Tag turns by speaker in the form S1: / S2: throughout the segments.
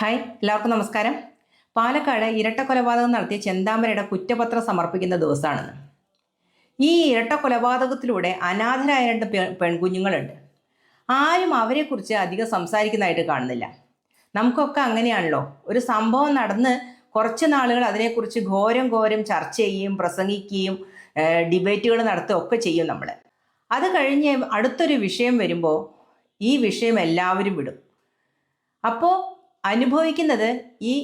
S1: Hi എല്ലാവർക്കും നമസ്കാരം. പാലക്കാട് ഇരട്ട കൊലപാതകം നടത്തിയ ചെന്താമരയുടെ കുറ്റപത്രം സമർപ്പിക്കുന്ന ദിവസമാണെന്ന് ഈ ഇരട്ട കൊലപാതകത്തിലൂടെ അനാഥരായ രണ്ട് പെൺകുഞ്ഞുങ്ങളുണ്ട്. ആരും അവരെക്കുറിച്ച് അധികം സംസാരിക്കുന്നതായിട്ട് കാണുന്നില്ല. നമുക്കൊക്കെ അങ്ങനെയാണല്ലോ. ഒരു സംഭവം നടന്ന് കുറച്ച് നാളുകൾ അതിനെക്കുറിച്ച് ഘോരം ഘോരം ചർച്ച ചെയ്യുകയും പ്രസംഗിക്കുകയും ഡിബേറ്റുകൾ നടത്തുകയും ഒക്കെ ചെയ്യും നമ്മൾ അത് കഴിഞ്ഞ് അടുത്തൊരു വിഷയം വരുമ്പോൾ ഈ വിഷയം എല്ലാവരും വിടും. അപ്പോൾ അനുഭവിക്കുന്നത് ഈ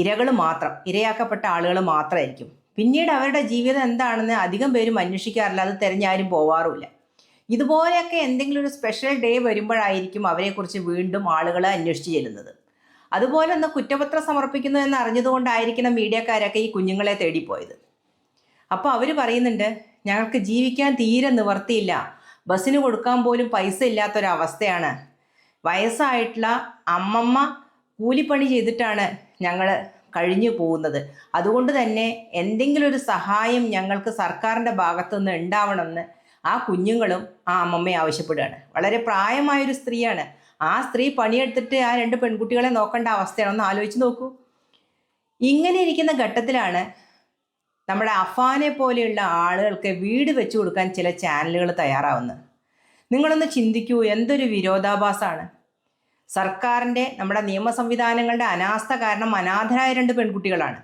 S1: ഇരകൾ മാത്രം ഇരയാക്കപ്പെട്ട ആളുകൾ മാത്രമായിരിക്കും. പിന്നീട് അവരുടെ ജീവിതം എന്താണെന്ന് അധികം പേരും അന്വേഷിക്കാറില്ല അത് തിരഞ്ഞാരും പോവാറുമില്ല. ഇതുപോലെയൊക്കെ എന്തെങ്കിലും ഒരു സ്പെഷ്യൽ ഡേ വരുമ്പോഴായിരിക്കും അവരെക്കുറിച്ച് വീണ്ടും ആളുകൾ അന്വേഷിച്ച് ചെല്ലുന്നത്. അതുപോലെ ഒന്ന് കുറ്റപത്രം സമർപ്പിക്കുന്നു എന്ന് അറിഞ്ഞതുകൊണ്ടായിരിക്കണം മീഡിയക്കാരൊക്കെ ഈ കുഞ്ഞുങ്ങളെ തേടിപ്പോയത്. അപ്പോൾ അവർ പറയുന്നുണ്ട് ഞങ്ങൾക്ക് ജീവിക്കാൻ തീരെ നിവർത്തിയില്ല. ബസ്സിന് കൊടുക്കാൻ പോലും പൈസ ഇല്ലാത്തൊരവസ്ഥയാണ്. വയസ്സായിട്ടുള്ള അമ്മമ്മ കൂലിപ്പണി ചെയ്തിട്ടാണ് ഞങ്ങൾ കഴിഞ്ഞു പോകുന്നത്. അതുകൊണ്ട് തന്നെ എന്തെങ്കിലും ഒരു സഹായം ഞങ്ങൾക്ക് സർക്കാരിന്റെ ഭാഗത്തുനിന്ന് ഉണ്ടാവണമെന്ന് ആ കുഞ്ഞുങ്ങളും ആ അമ്മമ്മയെ ആവശ്യപ്പെടുകയാണ്. വളരെ പ്രായമായൊരു സ്ത്രീയാണ്. ആ സ്ത്രീ പണിയെടുത്തിട്ട് ആ രണ്ട് പെൺകുട്ടികളെ നോക്കേണ്ട അവസ്ഥയാണെന്ന് ആലോചിച്ച് നോക്കൂ. ഇങ്ങനെ ഇരിക്കുന്ന ഘട്ടത്തിലാണ് നമ്മുടെ അഫാനെ പോലെയുള്ള ആളുകൾക്ക് വീട് വെച്ചു കൊടുക്കാൻ ചില ചാനലുകൾ തയ്യാറാവുന്നത്. നിങ്ങളൊന്ന് ചിന്തിക്കൂ എന്തൊരു വിരോധാഭാസമാണ്. സർക്കാരിന്റെ നമ്മുടെ നിയമ സംവിധാനങ്ങളുടെ അനാസ്ഥ കാരണം അനാഥരായ രണ്ട് പെൺകുട്ടികളാണ്.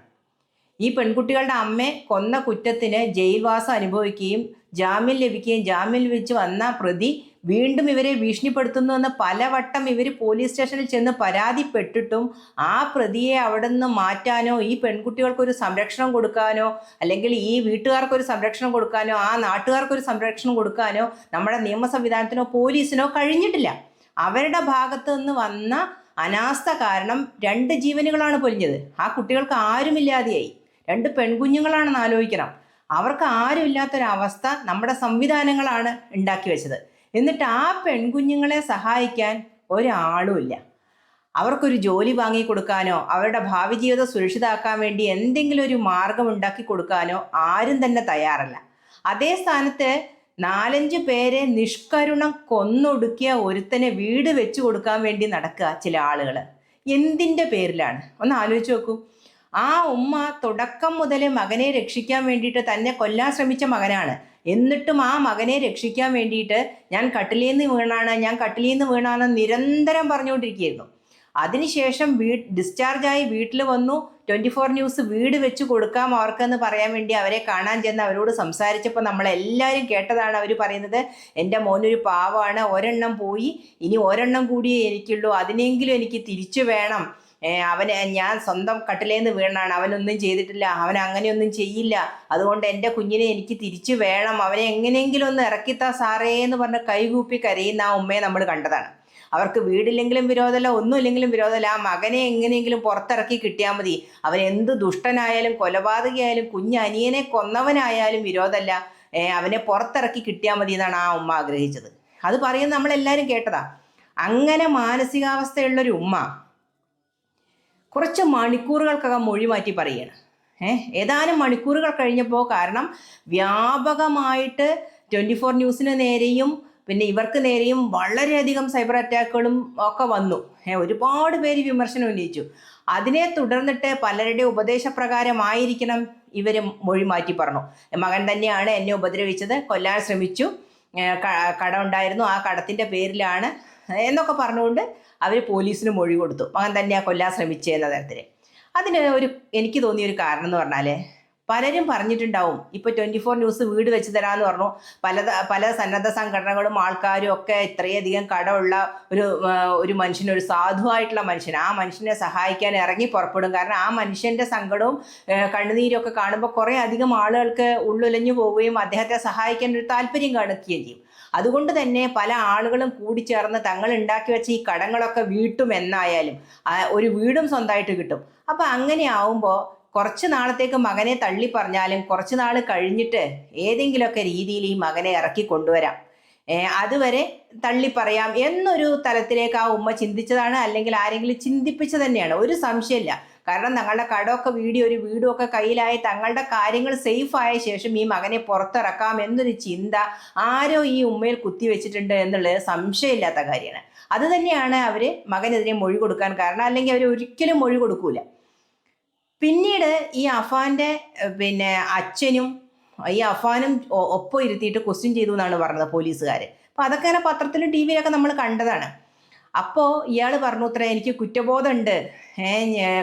S1: ഈ പെൺകുട്ടികളുടെ അമ്മയെ കൊന്ന കുറ്റത്തിന് ജയിൽവാസം അനുഭവിക്കുകയും ജാമ്യം ലഭിക്കുകയും ജാമ്യം ലഭിച്ച് വന്ന പ്രതി വീണ്ടും ഇവരെ ഭീഷണിപ്പെടുത്തുന്നുവെന്ന് പലവട്ടം ഇവർ പോലീസ് സ്റ്റേഷനിൽ ചെന്ന് പരാതിപ്പെട്ടിട്ടും ആ പ്രതിയെ അവിടെ നിന്ന് മാറ്റാനോ ഈ പെൺകുട്ടികൾക്കൊരു സംരക്ഷണം കൊടുക്കാനോ അല്ലെങ്കിൽ ഈ വീട്ടുകാർക്കൊരു സംരക്ഷണം കൊടുക്കാനോ ആ നാട്ടുകാർക്കൊരു സംരക്ഷണം കൊടുക്കാനോ നമ്മുടെ നിയമ സംവിധാനത്തിനോ പോലീസിനോ കഴിഞ്ഞിട്ടില്ല. അവരുടെ ഭാഗത്ത് നിന്ന് വന്ന അനാസ്ഥ കാരണം രണ്ട് ജീവനുകളാണ് പൊലിഞ്ഞത്. ആ കുട്ടികൾക്ക് ആരുമില്ലാതെയായി രണ്ട് പെൺകുഞ്ഞുങ്ങളാണെന്ന് ആലോചിക്കണം. അവർക്ക് ആരുമില്ലാത്തൊരവസ്ഥ നമ്മുടെ സംവിധാനങ്ങളാണ് ഉണ്ടാക്കി വെച്ചത്. എന്നിട്ട് ആ പെൺകുഞ്ഞുങ്ങളെ സഹായിക്കാൻ ഒരാളുമില്ല അവർക്കൊരു ജോലി വാങ്ങി കൊടുക്കാനോ അവരുടെ ഭാവി ജീവിതം സുരക്ഷിതമാക്കാൻ വേണ്ടി എന്തെങ്കിലും ഒരു മാർഗം ഉണ്ടാക്കി കൊടുക്കാനോ ആരും തന്നെ തയ്യാറല്ല. അതേ സ്ഥാനത്ത് നാലഞ്ച് പേരെ നിഷ്കരുണം കൊന്നൊടുക്കിയ ഒരുത്തനെ വീട് വെച്ചു കൊടുക്കാൻ വേണ്ടി നടക്കുക ചില ആളുകൾ എന്തിന്റെ പേരിലാണ്? ഒന്ന് ആലോചിച്ച് നോക്കൂ. ആ ഉമ്മ തുടക്കം മുതലേ മകനെ രക്ഷിക്കാൻ വേണ്ടിയിട്ട് തന്നെ കൊല്ലാൻ ശ്രമിച്ച മകനാണ്. എന്നിട്ടും ആ മകനെ രക്ഷിക്കാൻ വേണ്ടിയിട്ട് ഞാൻ കട്ടിലേന്ന് വീണാണ് ഞാൻ കട്ടിലേന്ന് വീണാണ് നിരന്തരം പറഞ്ഞുകൊണ്ടിരിക്കുകയായിരുന്നു. അതിനുശേഷം വീ ഡിസ്ചാർജായി വീട്ടിൽ വന്നു. ട്വന്റി ഫോർ ന്യൂസ് വീട് വെച്ച് കൊടുക്കാം അവർക്കെന്ന് പറയാൻ വേണ്ടി അവരെ കാണാൻ ചെന്ന് അവരോട് സംസാരിച്ചപ്പോൾ നമ്മളെല്ലാവരും കേട്ടതാണ് അവർ പറയുന്നത്. എന്റെ മോനൊരു പാവമാണ് ഒരെണ്ണം പോയി ഇനി ഒരെണ്ണം കൂടിയേ എനിക്കുള്ളൂ അതിനെങ്കിലും എനിക്ക് തിരിച്ചു വേണം. അവന് ഞാൻ സ്വന്തം കട്ടിലേന്ന് വീണാണ് അവനൊന്നും ചെയ്തിട്ടില്ല അവൻ അങ്ങനെയൊന്നും ചെയ്യില്ല. അതുകൊണ്ട് എന്റെ കുഞ്ഞിനെ എനിക്ക് തിരിച്ചു വേണം അവനെ എങ്ങനെയെങ്കിലും ഒന്ന് ഇറക്കിത്താ സാറേ എന്ന് പറഞ്ഞ് കൈകൂപ്പി കരയുന്ന ആ ഉമ്മയെ നമ്മൾ കണ്ടതാണ്. അവർക്ക് വീടില്ലെങ്കിലും വിരോധമല്ല ഒന്നുമില്ലെങ്കിലും വിരോധമല്ല. ആ മകനെ എങ്ങനെയെങ്കിലും പുറത്തിറക്കി കിട്ടിയാൽ മതി. അവൻ എന്ത് ദുഷ്ടനായാലും കൊലപാതകയായാലും കുഞ്ഞനിയനെ കൊന്നവനായാലും വിരോധമല്ല. അവനെ പുറത്തിറക്കി കിട്ടിയാൽ മതി എന്നാണ് ആ ഉമ്മ ആഗ്രഹിച്ചത്. അത് പറയുന്നത് നമ്മളെല്ലാവരും കേട്ടതാ. അങ്ങനെ മാനസികാവസ്ഥയുള്ളൊരു ഉമ്മ കുറച്ച് മണിക്കൂറുകൾക്കകം മൊഴി മാറ്റി പറയുകയാണ്. ഏഹ് ഏതാനും മണിക്കൂറുകൾ കഴിഞ്ഞപ്പോൾ കാരണം വ്യാപകമായിട്ട് ട്വന്റി ഫോർ ന്യൂസിന് നേരെയും പിന്നെ ഇവർക്ക് നേരെയും വളരെയധികം സൈബർ അറ്റാക്കുകളും ഒക്കെ വന്നു. ഒരുപാട് പേര് വിമർശനം ഉന്നയിച്ചു. അതിനെ തുടർന്നിട്ട് പലരുടെ ഉപദേശപ്രകാരമായിരിക്കണം ഇവർ മൊഴി മാറ്റി പറഞ്ഞു. മകൻ തന്നെയാണ് എന്നെ ഉപദ്രവിച്ചത് കൊല്ലാൻ ശ്രമിച്ചു. കട ഉണ്ടായിരുന്നു ആ കടത്തിന്റെ പേരിലാണ് എന്നൊക്കെ പറഞ്ഞുകൊണ്ട് അവർ പോലീസിന് മൊഴി കൊടുത്തു. മകൻ തന്നെയാണ് കൊല്ലാൻ ശ്രമിച്ചതെന്ന തരത്തിൽ അതിന് ഒരു എനിക്ക് തോന്നിയ ഒരു കാരണം എന്ന് പറഞ്ഞാൽ പലരും പറഞ്ഞിട്ടുണ്ടാവും. ഇപ്പോൾ ട്വന്റി ഫോർ ന്യൂസ് വീട് വെച്ച് തരാമെന്ന് പറഞ്ഞു. പല പല സന്നദ്ധ സംഘടനകളും ആൾക്കാരും ഒക്കെ ഇത്രയധികം കടമുള്ള ഒരു ഒരു മനുഷ്യൻ ഒരു സാധുവായിട്ടുള്ള മനുഷ്യൻ ആ മനുഷ്യനെ സഹായിക്കാൻ ഇറങ്ങി പുറപ്പെടും. കാരണം ആ മനുഷ്യന്റെ സങ്കടവും കണ്ണുനീരൊക്കെ കാണുമ്പോൾ കുറേ അധികം ആളുകൾക്ക് ഉള്ളുലഞ്ഞു പോവുകയും അദ്ദേഹത്തെ സഹായിക്കാൻ ഒരു താല്പര്യം കാണിക്കുകയും ചെയ്യും. അതുകൊണ്ട് തന്നെ പല ആളുകളും കൂടിച്ചേർന്ന് തങ്ങൾ ഉണ്ടാക്കി വെച്ച ഈ കടങ്ങളൊക്കെ വീട്ടും എന്നായാലും ഒരു വീടും സ്വന്തമായിട്ട് കിട്ടും. അപ്പൊ അങ്ങനെ ആവുമ്പോൾ കുറച്ച് നാളത്തേക്ക് മകനെ തള്ളി പറഞ്ഞാലും കുറച്ച് നാൾ കഴിഞ്ഞിട്ട് ഏതെങ്കിലുമൊക്കെ രീതിയിൽ ഈ മകനെ ഇറക്കി കൊണ്ടുവരാം. അതുവരെ തള്ളി പറയാം എന്നൊരു തലത്തിലേക്ക് ആ ഉമ്മ ചിന്തിച്ചതാണ് അല്ലെങ്കിൽ ആരെങ്കിലും ചിന്തിപ്പിച്ചു തന്നെയാണ്. ഒരു സംശയമില്ല. കാരണം തങ്ങളുടെ കടമൊക്കെ വീഡിയോ ഒരു വീടും ഒക്കെ കയ്യിലായി തങ്ങളുടെ കാര്യങ്ങൾ സേഫ് ആയ ശേഷം ഈ മകനെ പുറത്തിറക്കാം എന്നൊരു ചിന്ത ആരോ ഈ ഉമ്മയിൽ കുത്തിവെച്ചിട്ടുണ്ട് എന്നുള്ളത് സംശയമില്ലാത്ത കാര്യമാണ്. അത് തന്നെയാണ് അവർ മകനെതിരെ മൊഴി കൊടുക്കാൻ കാരണം അല്ലെങ്കിൽ അവർ ഒരിക്കലും മൊഴി കൊടുക്കൂല. പിന്നീട് ഈ അഫാന്റെ പിന്നെ അച്ഛനും ഈ അഫാനും ഒപ്പം ഇരുത്തിയിട്ട് ക്വസ്റ്റ്യൻ ചെയ്തു എന്നാണ് പറഞ്ഞത് പോലീസുകാർ അപ്പോൾ അതൊക്കെ അങ്ങനെ പത്രത്തിലും ടി വിയിലൊക്കെ നമ്മൾ കണ്ടതാണ്. അപ്പോൾ ഇയാൾ പറഞ്ഞു ഉത്തരം എനിക്ക് കുറ്റബോധമുണ്ട്.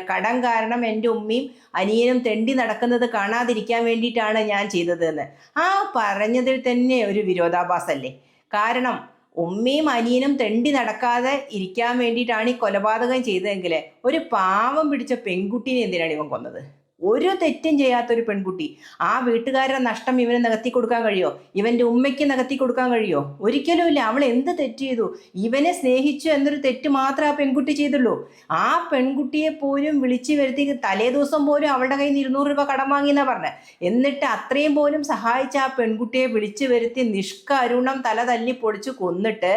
S1: കടം കാരണം എന്റെ ഉമ്മയും അനിയനും തെണ്ടി നടക്കുന്നത് കാണാതിരിക്കാൻ വേണ്ടിയിട്ടാണ് ഞാൻ ചെയ്തതെന്ന്. ആ പറഞ്ഞതിൽ തന്നെ ഒരു വിരോധാഭാസല്ലേ? കാരണം ഉമ്മയും അനിയനും തെണ്ടി നടക്കാതെ ഇരിക്കാൻ വേണ്ടിയിട്ടാണ് ഈ കൊലപാതകം ചെയ്തതെങ്കിൽ ഒരു പാവം പിടിച്ച പെൺകുട്ടീനെ എന്തിനാണ് ഇവൻ കൊന്നത്? ഒരു തെറ്റും ചെയ്യാത്തൊരു പെൺകുട്ടി. ആ വീട്ടുകാരുടെ നഷ്ടം ഇവന് നികത്തി കൊടുക്കാൻ കഴിയോ? ഇവന്റെ ഉമ്മയ്ക്ക് നികത്തി കൊടുക്കാൻ കഴിയോ? ഒരിക്കലുമില്ല അവൾ എന്ത് തെറ്റ് ചെയ്തു? ഇവനെ സ്നേഹിച്ചു എന്നൊരു തെറ്റ് മാത്രമേ ആ പെൺകുട്ടി ചെയ്തുള്ളൂ. ആ പെൺകുട്ടിയെ പോലും വിളിച്ചു വരുത്തി തലേ ദിവസം പോലും അവളുടെ കയ്യിൽ നിന്ന് ഇരുന്നൂറ് രൂപ കടം വാങ്ങിയെന്നാ പറഞ്ഞത് എന്നിട്ട് അത്രയും പോലും സഹായിച്ച ആ പെൺകുട്ടിയെ വിളിച്ചു വരുത്തി നിഷ്കരുണം തല തല്ലി പൊളിച്ച് കൊന്നിട്ട്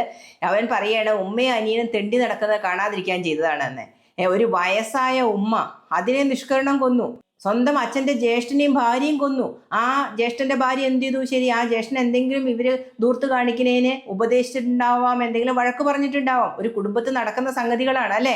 S1: അവൻ പറയാണ് ഉമ്മയും അനിയനും തെണ്ടി നടക്കുന്നത് കാണാതിരിക്കാൻ ചെയ്തതാണ് എന്ന് ഒരു വയസ്സായ ഉമ്മ അതിനെ നിഷ്കരണം കൊന്നു. സ്വന്തം അച്ഛന്റെ ജ്യേഷ്ഠനെയും ഭാര്യയും കൊന്നു. ആ ജ്യേഷ്ഠന്റെ ഭാര്യ എന്ത് ചെയ്തു? ശരി ആ ജ്യേഷ്ഠൻ എന്തെങ്കിലും ഇവർ ദൂർത്ത് കാണിക്കുന്നതിന് ഉപദേശിച്ചിട്ടുണ്ടാവാം എന്തെങ്കിലും വഴക്ക് പറഞ്ഞിട്ടുണ്ടാവാം. ഒരു കുടുംബത്തിൽ നടക്കുന്ന സംഗതികളാണ് അല്ലേ?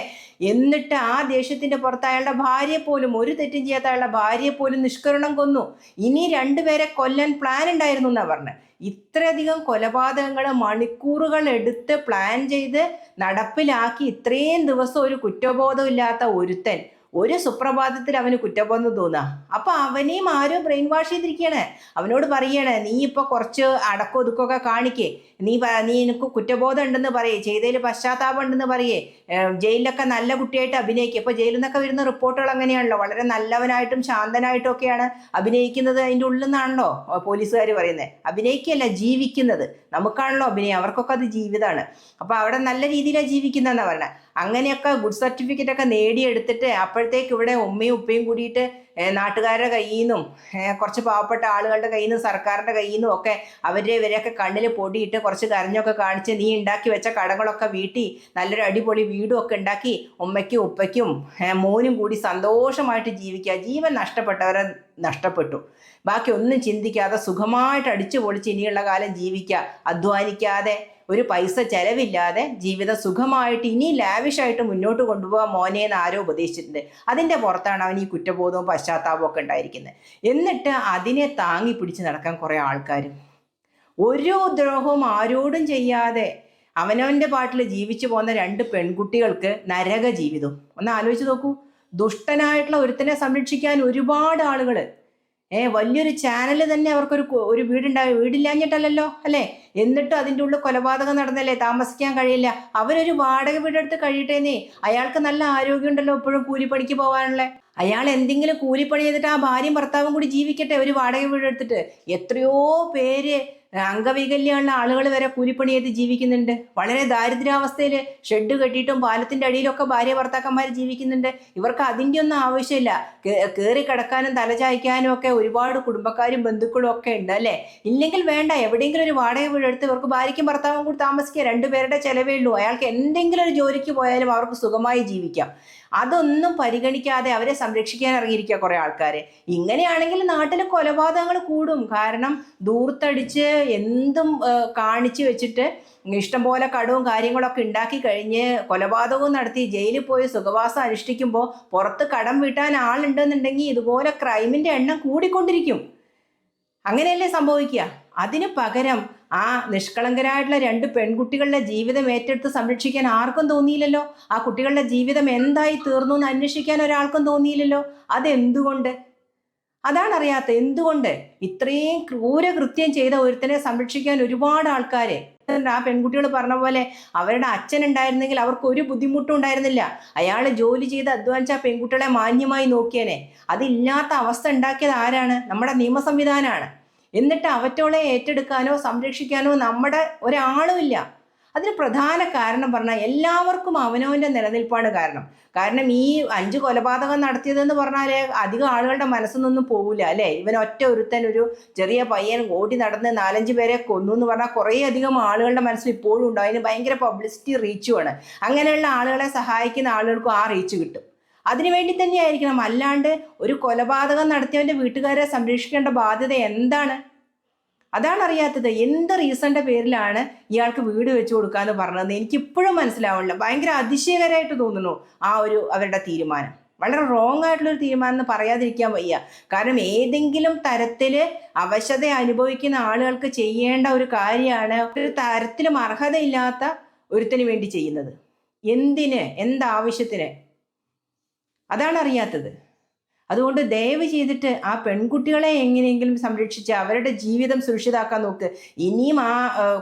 S1: എന്നിട്ട് ആ ദേഷ്യത്തിന്റെ പുറത്ത് അയാളുടെ ഭാര്യയെ പോലും ഒരു തെറ്റും ചെയ്യാത്ത അയാളുടെ ഭാര്യയെ പോലും നിഷ്കരണം കൊന്നു. ഇനി രണ്ടുപേരെ കൊല്ലാൻ പ്ലാൻ ഉണ്ടായിരുന്നു എന്നാണ് പറഞ്ഞത് ഇത്രയധികം കൊലപാതകങ്ങൾ മണിക്കൂറുകൾ എടുത്ത് പ്ലാൻ ചെയ്ത് നടപ്പിലാക്കി ഇത്രയും ദിവസം ഒരു കുറ്റബോധമില്ലാത്ത ഒരുത്തൻ ഒരു സുപ്രഭാതത്തിൽ അവന് കുറ്റബോധം തോന്നാം. അപ്പൊ അവനെയും ആരോ ബ്രെയിൻ വാഷ് ചെയ്തിരിക്കുകയാണ് അവനോട് പറയണേ നീ ഇപ്പൊ കുറച്ച് അടക്കം ഒതുക്കമൊക്കെ കാണിക്കേ. നീ നീ എനിക്ക് കുറ്റബോധം ഉണ്ടെന്ന് പറയേ. ചെയ്തതിൽ പശ്ചാത്താപം ഉണ്ടെന്ന് പറയേ. ജയിലിലൊക്കെ നല്ല കുട്ടിയായിട്ട് അഭിനയിക്കുക ഇപ്പൊ ജയിലിൽ നിന്നൊക്കെ വരുന്ന റിപ്പോർട്ടുകൾ അങ്ങനെയാണല്ലോ. വളരെ നല്ലവനായിട്ടും ശാന്തനായിട്ടും ഒക്കെയാണ് അഭിനയിക്കുന്നത് അതിന്റെ ഉള്ളിൽ നിന്നാണല്ലോ പോലീസുകാർ പറയുന്നത്. അഭിനയിക്കുകയല്ല ജീവിക്കുന്നത്. നമുക്കാണല്ലോ അഭിനയം. അവർക്കൊക്കെ അത് ജീവിതമാണ് അപ്പോൾ അവിടെ നല്ല രീതിയിലാണ് ജീവിക്കുന്നതെന്നാണ് പറയുന്നത് അങ്ങനെയൊക്കെ ഗുഡ് സർട്ടിഫിക്കറ്റ് ഒക്കെ നേടിയെടുത്തിട്ട് അപ്പോഴത്തേക്ക് ഇവിടെ ഉമ്മയും ഉപ്പയും കൂടിയിട്ട് നാട്ടുകാരുടെ കയ്യിൽ നിന്നും കുറച്ച് പാവപ്പെട്ട ആളുകളുടെ കയ്യിൽ നിന്നും സർക്കാരിന്റെ കയ്യിൽ നിന്നും ഒക്കെ അവരുടെ ഇവരെയൊക്കെ കണ്ണിൽ പൊടിയിട്ട് കുറച്ച് കരഞ്ഞൊക്കെ കാണിച്ച് നീ ഉണ്ടാക്കി വെച്ച കടകളൊക്കെ വീട്ടി നല്ലൊരു അടിപൊളി വീടും ഒക്കെ ഉണ്ടാക്കി ഉമ്മയ്ക്കും ഉപ്പയ്ക്കും മോനും കൂടി സന്തോഷമായിട്ട് ജീവിക്കുക. ജീവൻ നഷ്ടപ്പെട്ടവരെ നഷ്ടപ്പെട്ടു. ബാക്കി ഒന്നും ചിന്തിക്കാതെ സുഖമായിട്ട് അടിച്ചു പൊളിച്ച് ഇനിയുള്ള കാലം ജീവിക്കുക. അധ്വാനിക്കാതെ ഒരു പൈസ ചെലവില്ലാതെ ജീവിത സുഖമായിട്ട് ഇനി ലാവിഷായിട്ട് മുന്നോട്ട് കൊണ്ടുപോകാൻ മോനെ എന്ന് ആരോ ഉപദേശിച്ചിട്ടുണ്ട്. അതിന്റെ പുറത്താണ് അവൻ ഈ കുറ്റബോധവും പശ്ചാത്താപവും ഒക്കെ ഉണ്ടായിരിക്കുന്നത്. എന്നിട്ട് അതിനെ താങ്ങി പിടിച്ച് നടക്കാൻ കുറേ ആൾക്കാർ ഒരു ദ്രോഹവും ആരോടും ചെയ്യാതെ അവനവന്റെ പാട്ടിൽ ജീവിച്ചു പോകുന്ന രണ്ട് പെൺകുട്ടികൾക്ക് നരക ജീവിതം ഒന്ന് ആലോചിച്ച് നോക്കൂ. ദുഷ്ടനായിട്ടുള്ള ഒരുത്തനെ സംരക്ഷിക്കാൻ ഒരുപാട് ആളുകൾ ഏ വലിയൊരു ചാനൽ തന്നെ അവർക്കൊരു ഒരു വീടുണ്ടായി വീടില്ലാഞ്ഞിട്ടല്ലല്ലോ അല്ലേ? എന്നിട്ടും അതിന്റെ ഉള്ളിൽ കൊലപാതകം നടന്നല്ലേ? താമസിക്കാൻ കഴിയില്ല. അവരൊരു വാടക വീടെടുത്ത് കഴിയട്ടേന്നേ. അയാൾക്ക് നല്ല ആരോഗ്യമുണ്ടല്ലോ എപ്പോഴും കൂലിപ്പണിക്ക് പോകാനുള്ള. അയാൾ എന്തെങ്കിലും കൂലിപ്പണി ചെയ്തിട്ട് ആ ഭാര്യയും ഭർത്താവും കൂടി ജീവിക്കട്ടെ ഒരു വാടക വീടെടുത്തിട്ട്. എത്രയോ പേര് അംഗവൈകല്യമുള്ള ആളുകൾ വരെ കൂലിപ്പണി ചെയ്ത് ജീവിക്കുന്നുണ്ട്. വളരെ ദാരിദ്ര്യാവസ്ഥയിൽ ഷെഡ് കെട്ടിയിട്ടും പാലത്തിന്റെ അടിയിലൊക്കെ ഭാര്യ ഭർത്താക്കന്മാർ ജീവിക്കുന്നുണ്ട്. ഇവർക്ക് അതിന്റെ ഒന്നും ആവശ്യമില്ല. കയറി കിടക്കാനും തലചായ്ക്കാനും ഒക്കെ ഒരുപാട് കുടുംബക്കാരും ബന്ധുക്കളും ഒക്കെ ഉണ്ട് അല്ലേ? ഇല്ലെങ്കിൽ വേണ്ട. എവിടെയെങ്കിലും ഒരു വാടക വീട് എടുത്ത് ഇവർക്ക് ഭാര്യയ്ക്കും ഭർത്താവും കൂടി താമസിക്കുക രണ്ടുപേരുടെ ചിലവേ ഉള്ളൂ. അയാൾക്ക് എന്തെങ്കിലും ഒരു ജോലിക്ക് പോയാലും അവർക്ക് സുഖമായി ജീവിക്കാം. അതൊന്നും പരിഗണിക്കാതെ അവരെ സംരക്ഷിക്കാൻ ഇറങ്ങിയിരിക്കുക കുറേ ആൾക്കാർ ഇങ്ങനെയാണെങ്കിൽ നാട്ടിൽ കൊലപാതകങ്ങൾ കൂടും. കാരണം ദൂർത്തടിച്ച് എന്തും കാണിച്ച് വെച്ചിട്ട് ഇഷ്ടംപോലെ കടവും കാര്യങ്ങളൊക്കെ ഉണ്ടാക്കി കഴിഞ്ഞ് കൊലപാതകവും നടത്തി ജയിലിൽ പോയി സുഖവാസം അനുഷ്ഠിക്കുമ്പോൾ പുറത്ത് കടം വീട്ടാൻ ആളുണ്ടെന്നുണ്ടെങ്കിൽ ഇതുപോലെ ക്രൈമിന്റെ എണ്ണം കൂടിക്കൊണ്ടിരിക്കും. അങ്ങനെയല്ലേ സംഭവിക്കുക? അതിന് പകരം ആ നിഷ്കളങ്കരായിട്ടുള്ള രണ്ട് പെൺകുട്ടികളുടെ ജീവിതം ഏറ്റെടുത്ത് സംരക്ഷിക്കാൻ ആർക്കും തോന്നിയില്ലല്ലോ? ആ കുട്ടികളുടെ ജീവിതം എന്തായി തീർന്നു എന്ന് അന്വേഷിക്കാൻ ഒരാൾക്കും തോന്നിയില്ലല്ലോ? അതെന്തുകൊണ്ട്? അതാണ് അറിയാത്ത എന്തുകൊണ്ട് ഇത്രയും ക്രൂരകൃത്യം ചെയ്ത ഒരുത്തനെ സംരക്ഷിക്കാൻ ഒരുപാട് ആൾക്കാര്? ആ പെൺകുട്ടികൾ പറഞ്ഞ പോലെ അവരുടെ അച്ഛൻ ഉണ്ടായിരുന്നെങ്കിൽ അവർക്ക് ഒരു ബുദ്ധിമുട്ടും ഉണ്ടായിരുന്നില്ല. അയാൾ ജോലി ചെയ്ത് അധ്വാനിച്ച ആ പെൺകുട്ടികളെ മാന്യമായി നോക്കിയേനെ. അതില്ലാത്ത അവസ്ഥ ഉണ്ടാക്കിയത് ആരാണ്? നമ്മുടെ നിയമ സംവിധാനമാണ് എന്നിട്ട് അവറ്റോളെ ഏറ്റെടുക്കാനോ സംരക്ഷിക്കാനോ നമ്മുടെ ഒരാളുമില്ല അതിന് പ്രധാന കാരണം പറഞ്ഞാൽ എല്ലാവർക്കും അവനവന്റെ നിലനിൽപ്പാണ് കാരണം. കാരണം ഈ അഞ്ച് കൊലപാതകം നടത്തിയതെന്ന് പറഞ്ഞാൽ അധികം ആളുകളുടെ മനസ്സൊന്നും പോകില്ല അല്ലേ? ഇവൻ ഒറ്റ ഒരുത്തൻ ഒരു ചെറിയ പയ്യൻ ഓടി നടന്ന് നാലഞ്ച് പേരെ കൊന്നു എന്ന് പറഞ്ഞാൽ കുറേ അധികം ആളുകളുടെ മനസ്സിൽ ഇപ്പോഴും ഉണ്ടാവും അതിന് ഭയങ്കര പബ്ലിസിറ്റി റീച്ചുമാണ് അങ്ങനെയുള്ള ആളുകളെ സഹായിക്കുന്ന ആളുകൾക്കും ആ റീച്ച് കിട്ടും. അതിനുവേണ്ടി തന്നെയായിരിക്കണം. അല്ലാണ്ട് ഒരു കൊലപാതകം നടത്തിയവന്റെ വീട്ടുകാരെ സംരക്ഷിക്കേണ്ട ബാധ്യത എന്താണ്? അതാണ് അറിയാത്തത്. എന്ത് റീസണിന്റെ പേരിലാണ് ഇയാൾക്ക് വീട് വെച്ച് കൊടുക്കാന്ന് പറഞ്ഞത്? എനിക്കിപ്പോഴും മനസ്സിലാവുന്നില്ല ഭയങ്കര അതിശയകരമായിട്ട് തോന്നുന്നു ആ ഒരു അവരുടെ തീരുമാനം. വളരെ റോങ് ആയിട്ടുള്ളൊരു തീരുമാനം എന്ന് പറയാതിരിക്കാൻ വയ്യ. കാരണം ഏതെങ്കിലും തരത്തിൽ അവശത അനുഭവിക്കുന്ന ആളുകൾക്ക് ചെയ്യേണ്ട ഒരു കാര്യമാണ് ഒരു തരത്തിലും അർഹതയില്ലാത്ത ഒരുത്തിന് വേണ്ടി ചെയ്യുന്നത്. എന്തിന്? എന്താവശ്യത്തിന് അതാണ് അറിയാത്തത്. അതുകൊണ്ട് ദയവ് ചെയ്തിട്ട് ആ പെൺകുട്ടികളെ എങ്ങനെയെങ്കിലും സംരക്ഷിച്ച് അവരുടെ ജീവിതം സുരക്ഷിതാക്കാൻ നോക്ക്. ഇനിയും ആ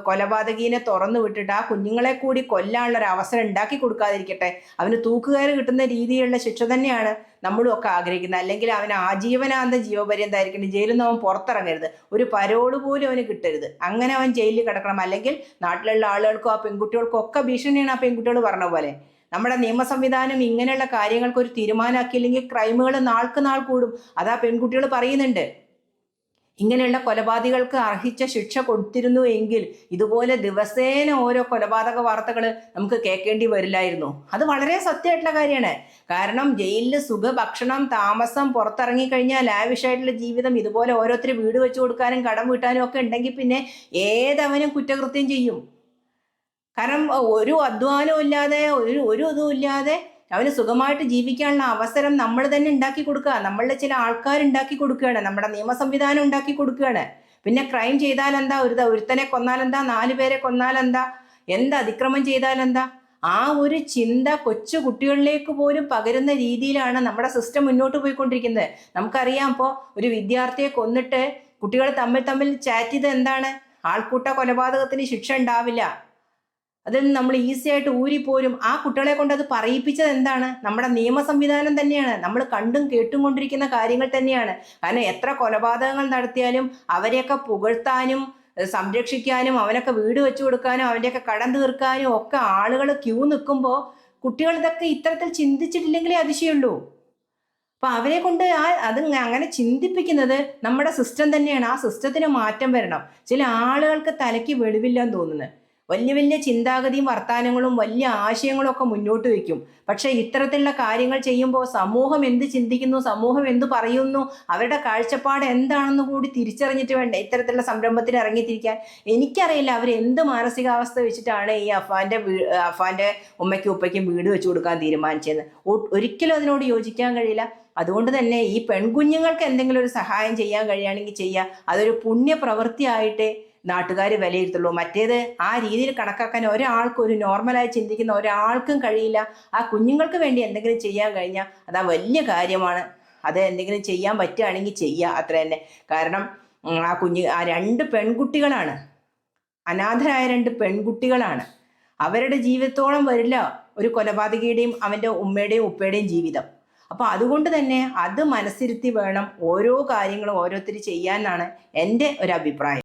S1: കൊലപാതകീനെ തുറന്നു വിട്ടിട്ട് ആ കുഞ്ഞുങ്ങളെ കൂടി കൊല്ലാനുള്ള ഒരു അവസരം ഉണ്ടാക്കി കൊടുക്കാതിരിക്കട്ടെ. അവന് തൂക്കുകയറ് കിട്ടുന്ന രീതിയിലുള്ള ശിക്ഷ തന്നെയാണ് നമ്മളും ഒക്കെ ആഗ്രഹിക്കുന്നത്. അല്ലെങ്കിൽ അവൻ ആജീവനാന്ത ജീവപര്യന്തായിരിക്കണം ജയിലിൽ നിന്ന് അവൻ പുറത്തിറങ്ങരുത്. ഒരു പരോട് പോലും അവന് കിട്ടരുത്. അങ്ങനെ അവൻ ജയിലിൽ കിടക്കണം. അല്ലെങ്കിൽ നാട്ടിലുള്ള ആളുകൾക്കും ആ പെൺകുട്ടികൾക്കും ഒക്കെ ഭീഷണിയാണ് ആ പെൺകുട്ടികൾ പറഞ്ഞ പോലെ. നമ്മുടെ നിയമ സംവിധാനം ഇങ്ങനെയുള്ള കാര്യങ്ങൾക്ക് ഒരു തീരുമാനമാക്കിയില്ലെങ്കിൽ ക്രൈമുകൾ നാൾക്ക് നാൾ കൂടും. അതാ പെൺകുട്ടികൾ പറയുന്നുണ്ട്. ഇങ്ങനെയുള്ള കൊലപാതകൾക്ക് അർഹിച്ച ശിക്ഷ കൊടുത്തിരുന്നു എങ്കിൽ ഇതുപോലെ ദിവസേന ഓരോ കൊലപാതക വാർത്തകൾ നമുക്ക് കേൾക്കേണ്ടി വരില്ലായിരുന്നു. അത് വളരെ സത്യമായിട്ടുള്ള കാര്യമാണ്. കാരണം ജയിലിൽ സുഖ ഭക്ഷണം താമസം പുറത്തിറങ്ങി കഴിഞ്ഞാൽ ലാവിഷായിട്ടുള്ള ജീവിതം ഇതുപോലെ ഓരോരുത്തർ വീട് വെച്ചു കൊടുക്കാനും കടം വീട്ടാനും ഒക്കെ ഉണ്ടെങ്കിൽ പിന്നെ ഏതവനും കുറ്റകൃത്യം ചെയ്യും. കാരണം ഒരു അധ്വാനവും ഇല്ലാതെ ഒരു ഒരു ഇതും ഇല്ലാതെ അവന് സുഖമായിട്ട് ജീവിക്കാനുള്ള അവസരം നമ്മൾ തന്നെ ഉണ്ടാക്കി കൊടുക്കുക. നമ്മളുടെ ചില ആൾക്കാർ ഉണ്ടാക്കി കൊടുക്കുകയാണ്. നമ്മുടെ നിയമ സംവിധാനം ഉണ്ടാക്കി കൊടുക്കുകയാണ്. പിന്നെ ക്രൈം ചെയ്താൽ എന്താ? ഒരു ഒരുത്തനെ കൊന്നാലെന്താ നാല് പേരെ കൊന്നാലെന്താ എന്ത്? അതിക്രമം ചെയ്താലെന്താ ആ ഒരു ചിന്ത കൊച്ചു കുട്ടികളിലേക്ക് പോലും പകരുന്ന രീതിയിലാണ് നമ്മുടെ സിസ്റ്റം മുന്നോട്ട് പോയിക്കൊണ്ടിരിക്കുന്നത്. നമുക്കറിയാം ഇപ്പോൾ ഒരു വിദ്യാർത്ഥിയെ കൊന്നിട്ട് കുട്ടികൾ തമ്മിൽ തമ്മിൽ ചാറ്റ് എന്താണ്? ആൾക്കൂട്ട കൊലപാതകത്തിന് ശിക്ഷ ഉണ്ടാവില്ല. അതിൽ നിന്ന് നമ്മൾ ഈസി ആയിട്ട് ഊരിപ്പോരും. ആ കുട്ടികളെ കൊണ്ട് അത് പറയിപ്പിച്ചത് എന്താണ്? നമ്മുടെ നിയമ സംവിധാനം തന്നെയാണ്. നമ്മൾ കണ്ടും കേട്ടും കൊണ്ടിരിക്കുന്ന കാര്യങ്ങൾ തന്നെയാണ്. കാരണം എത്ര കൊലപാതകങ്ങൾ നടത്തിയാലും അവരെയൊക്കെ പുകഴ്ത്താനും സംരക്ഷിക്കാനും അവനൊക്കെ വീട് വെച്ചു കൊടുക്കാനും അവന്റെയൊക്കെ കടം തീർക്കാനും ഒക്കെ ആളുകൾ ക്യൂ നിൽക്കുമ്പോൾ കുട്ടികൾ ഇതൊക്കെ ഇത്തരത്തിൽ ചിന്തിച്ചിട്ടില്ലെങ്കിലേ അതിശയുള്ളൂ. അപ്പൊ അവരെ കൊണ്ട് ആ അത് അങ്ങനെ ചിന്തിപ്പിക്കുന്നത് നമ്മുടെ സിസ്റ്റം തന്നെയാണ്. ആ സിസ്റ്റത്തിന് മാറ്റം വരണം. ചില ആളുകൾക്ക് തലയ്ക്ക് വെളിവില്ലെന്ന് തോന്നുന്നത്. വലിയ വലിയ ചിന്താഗതിയും വർത്തമാനങ്ങളും വലിയ ആശയങ്ങളും ഒക്കെ മുന്നോട്ട് വയ്ക്കും. പക്ഷേ ഇത്തരത്തിലുള്ള കാര്യങ്ങൾ ചെയ്യുമ്പോൾ സമൂഹം എന്ത് ചിന്തിക്കുന്നു സമൂഹം എന്ത് പറയുന്നു അവരുടെ കാഴ്ചപ്പാട് എന്താണെന്ന് കൂടി തിരിച്ചറിഞ്ഞിട്ട് വേണ്ട ഇത്തരത്തിലുള്ള സംരംഭത്തിന് ഇറങ്ങിത്തിരിക്കാൻ? എനിക്കറിയില്ല അവർ എന്ത് മാനസികാവസ്ഥ വെച്ചിട്ടാണ് ഈ അഫാന്റെ അഫാന്റെ ഉമ്മയ്ക്കും ഉപ്പയ്ക്കും വീട് വെച്ച് കൊടുക്കാൻ തീരുമാനിച്ചത് ഒരിക്കലും അതിനോട് യോജിക്കാൻ കഴിയില്ല. അതുകൊണ്ട് തന്നെ ഈ പെൺകുഞ്ഞുങ്ങൾക്ക് എന്തെങ്കിലും ഒരു സഹായം ചെയ്യാൻ കഴിയുകയാണെങ്കിൽ ചെയ്യുക. അതൊരു പുണ്യപ്രവൃത്തിയായിട്ടേ നാട്ടുകാർ വിലയിരുത്തുള്ളൂ. മറ്റേത് ആ രീതിയിൽ കണക്കാക്കാൻ ഒരാൾക്കും ഒരു നോർമലായി ചിന്തിക്കുന്ന ഒരാൾക്കും കഴിയില്ല. ആ കുഞ്ഞുങ്ങൾക്ക് വേണ്ടി എന്തെങ്കിലും ചെയ്യാൻ കഴിഞ്ഞാൽ അത് ആ വലിയ കാര്യമാണ്. അത് എന്തെങ്കിലും ചെയ്യാൻ പറ്റുകയാണെങ്കിൽ ചെയ്യുക അത്ര തന്നെ. കാരണം ആ കുഞ്ഞ് ആ രണ്ട് പെൺകുട്ടികളാണ്. അനാഥരായ രണ്ട് പെൺകുട്ടികളാണ്. അവരുടെ ജീവിതത്തോളം വരില്ല ഒരു കൊലപാതകയുടെയും അവന്റെ ഉമ്മയുടെയും ഉപ്പയുടെയും ജീവിതം. അപ്പോൾ അതുകൊണ്ട് തന്നെ അത് മനസ്സിരുത്തി വേണം ഓരോ കാര്യങ്ങളും ഓരോരുത്തർ ചെയ്യാനാണ് എന്റെ ഒരു അഭിപ്രായം.